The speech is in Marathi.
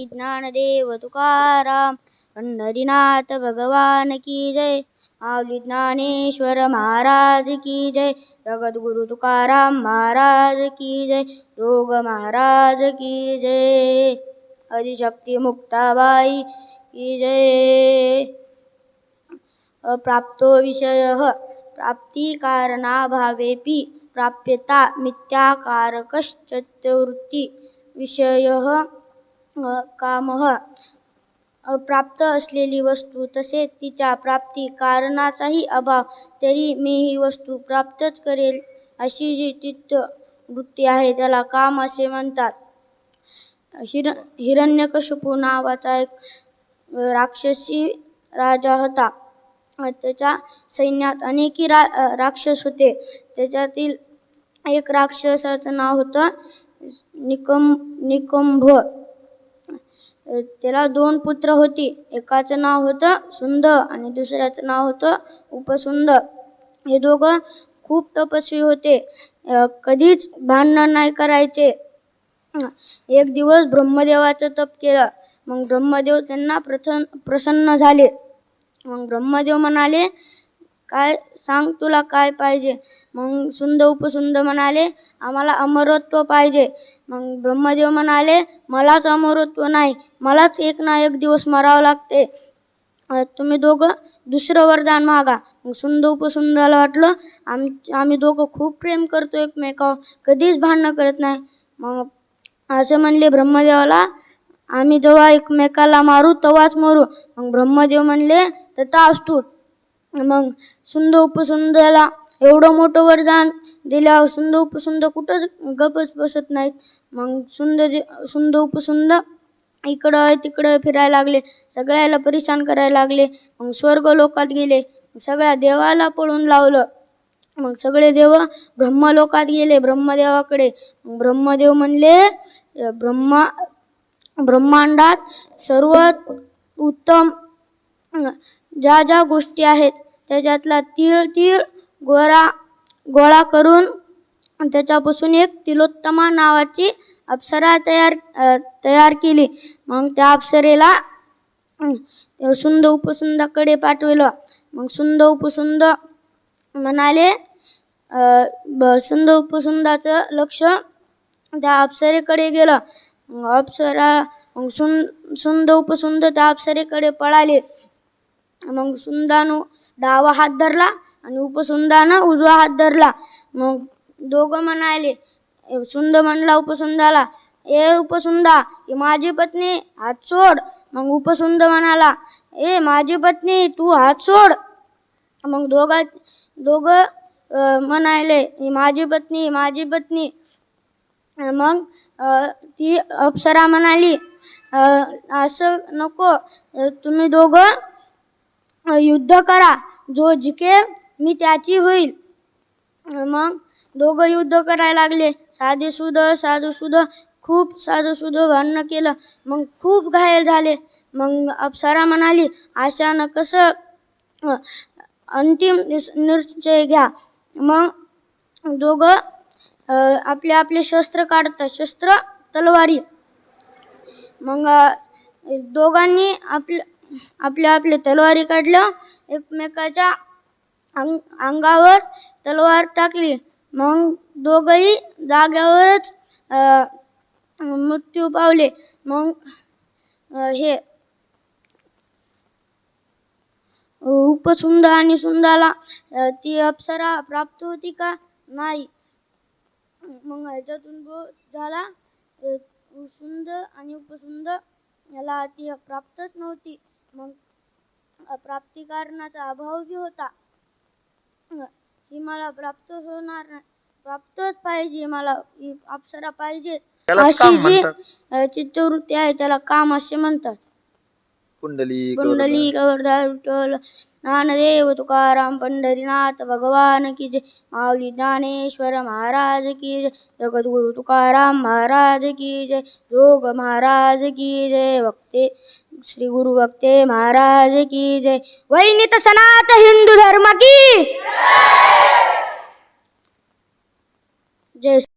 ज्ञानदेव तुकाराम पंढरीनाथ भगवान की जय। माऊली ज्ञानेश्वर महाराज की जय। जगद्गुरु तुकाराम महाराज की जय। जोग महाराज की जय। आदिशक्ती मुक्ताबाई की जय। प्राप्तो विषयः प्राप्तिकारणाभावेपि प्राप्यता मिथ्याकारकश्चित्तवृत्ती विषयः अ, कामः प्राप्त असलेली वस्तू तसेच तिच्या प्राप्ती कारणाचाही अभाव तरी मी ही वस्तू प्राप्तच करेल अशी जी चित्त वृत्ती आहे त्याला काम असे म्हणतात. हिर हिरण्यकशपू नावाचा एक राक्षसी राजा होता. त्याच्या सैन्यात अनेकी रा राक्षस होते. त्याच्यातील एक राक्षसाचं नाव होतं निकम निकंभ. त्याला दोन पुत्र होती. एकाचं नाव होतं सुंद आणि दुसऱ्याचं नाव होतं उपसुंद. हे दोघं खूप तपस्वी होते. कधीच भांडण नाही करायचे. एक दिवस ब्रह्मदेवाचं तप केलं. मग ब्रह्मदेव त्यांना प्रसन्न प्रसन्न झाले. मग ब्रह्मदेव म्हणाले काय सांग तुला काय पाहिजे? मग सुंद उपसुंद म्हणाले आम्हाला अमरत्व पाहिजे. मग ब्रह्मदेव म्हणाले मलाच अमरत्व नाही मलाच एक ना एक दिवस मरावं लागते. तुम्ही दोघं दुसरं वरदान मागा. मग सुंद उपसुंदाला वाटलं आम आम्ही दोघं खूप प्रेम करतो एकमेकावर कधीच भांडणं करत नाही. मग असं म्हणले ब्रह्मदेवाला आम्ही जेव्हा एकमेकाला मारू तेव्हाच मरू. मग ब्रह्मदेव म्हणले तथा असतो मग सुंद उपसुंदला एवढं मोठं वरदान दिल्यावर सुंद उपसुंद कुठंच गपच बसत नाहीत. मग सुंद सुंद उपसुंद इकडं तिकडं फिरायला लागले सगळ्याला परेशान करायला लागले मग स्वर्ग लोकात गेले सगळ्या देवाला पळून लावलं. मग सगळे देव ब्रह्मलोकात गेले ब्रह्मदेवाकडे. मग ब्रह्मदेव म्हणले ब्रह्मा ब्रह्मांडात सर्वात उत्तम ज्या ज्या गोष्टी आहेत त्याच्यातला तीळ तीळ गोळा गोळा करून त्याच्यापासून एक तिलोत्तमा नावाची अप्सरा तयार तयार केली. मग त्या अप्सरेला सुंद उपसुंदाकडे पाठविलं. मग सुंद उपसुंद म्हणाले ब- सुंद उपसुंदाचं लक्ष त्या अप्सरेकडे गेलं. मग अप्सरा मग सुं सुंद उपसुंद त्या अप्सरेकडे पळाले. मग सुंदानू डावा हात धरला आणि उपसुंदानं उजवा हात धरला. मग दोघं म्हणाले सुंद म्हणला उपसुंदाला ए उपसुंदा ही माझी पत्नी हात सोड. मग उपसुंद म्हणाला ए माझी पत्नी तू हात सोड. मग दोघा दोघं म्हणाले माझी पत्नी माझी पत्नी. मग ती अप्सरा म्हणाली असं नको तुम्ही दोघं युद्ध करा. जो जिकेल मी त्याची होईल. मग दोघं युद्ध करायला लागले. साधे सुध साधू खूप साधू सुध भांडणं केलं. मग खूप घायल झाले. मग अप्सरा म्हणाली अशानं कसं अंतिम निस- निश्चय घ्या. मग दोघं आपले आपले शस्त्र काढतात. शस्त्र तलवारी. मग दोघांनी आपलं आपल्या आपल्या आपले तलवारी काढल्या. एकमेकाच्या अंग अंगावर तलवार टाकली. मग दोघही जाग्यावरच मृत्यू पावले. मग हे उपसुंद आणि सुंदाला ती अप्सरा प्राप्त होती का? नाही. मग ह्याच्यातून जो झाला सुंद आणि उपसुंद. याला ती प्राप्तच नव्हती. मग प्राप्तिकारणाचा अभाव होता. ही मला प्राप्त होणार नाही. प्राप्तच पाहिजे मला. ही अप्सरा पाहिजे. अशी जी चित्तवृत्ती आहे त्याला काम असे म्हणतात. कुंडली कुंडली गवर्धर विठ्ठल ज्ञानदेव तुकाराम पंढरीनाथ भगवान की जय. माऊली ज्ञानेश्वर महाराज की जय. जगद्गुरु तुकाराम महाराज की जय. जोग महाराज की जय. वक्ते श्री गुरु भक्ते महाराज की जय. वैनित सनात हिंदू धर्म की जय